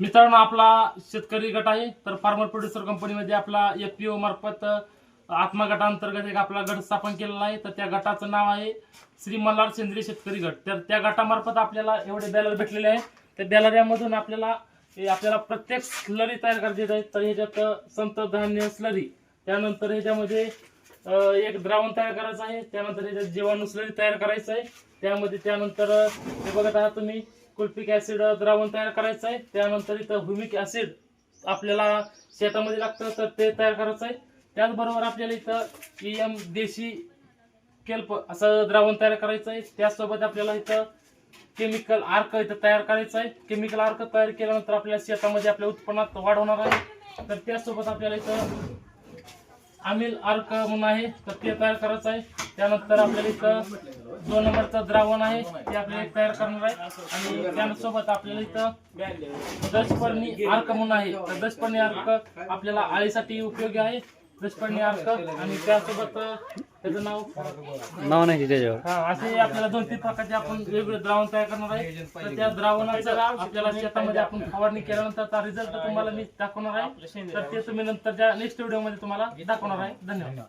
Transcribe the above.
मित्रांनो आपला शेतकरी गट आहे तर फार्मर प्रोड्युसर कंपनीमध्ये आपला एफ पी ओ मार्फत आत्मगटांतर्गत आत्मा गटांतर्गत एक आपला गट स्थापन केलेला आहे. तर त्या गटाचं नाव आहे श्री मल्हार सेंद्रिय शेतकरी गट. तर त्या गटामार्फत आपल्याला एवढे बॅलर भेटलेले आहे त्या बॅलऱ्यामधून आपल्याला आपल्याला प्रत्येक स्लरी तयार करायची आहे. तर ह्याच्यात संत धान्य स्लरी त्यानंतर ह्याच्यामध्ये एक द्रावण तयार करायचं आहे. त्यानंतर याच्यात जीवाणू स्लरी तयार करायचं आहे. त्यामध्ये त्यानंतर हे बघत आहात तुम्ही कुल्पिक ऍसिड द्रावण तयार करायचं आहे. त्यानंतर इथं ह्युमिक ऍसिड आपल्याला शेतामध्ये लागतं तर ते तयार करायचं आहे. त्याचबरोबर आपल्याला इथं एम देशी केल्प असं द्रावण तयार करायचं आहे. त्याचसोबत आपल्याला इथं केमिकल आर्क इथं तयार करायचं आहे. केमिकल आर्क तयार केल्यानंतर आपल्या शेतामध्ये आपल्या उत्पन्नात वाढ होणार आहे. तर त्याचसोबत आपल्याला इथं अमिल अर्क म्हणून आहे तर ते तयार करायचं आहे. त्यानंतर आपल्याला इथं दोन नंबरचं द्रावण आहे ते आपल्याला एक तयार करणार आहे. आणि त्यासोबत आपल्याला इथं दशपर्णी अर्क म्हणून आहे. तर दशपर्णी अर्क आपल्याला आळीसाठी उपयोगी आहे. आणि त्यासोबत त्याचं नाव? नाव नाही त्याच्यावर हा असे आपल्याला दोन तीन प्रकारचे आपण वेगवेगळे द्रावण तयार करणार आहे. तर त्या द्रावणाचा आपल्याला शेतामध्ये आपण फवारणी केल्यानंतर रिझल्ट तुम्हाला मी दाखवणार आहे. तर ते तुम्ही नंतरच्या नेक्स्ट व्हिडिओमध्ये तुम्हाला दाखवणार आहे. धन्यवाद.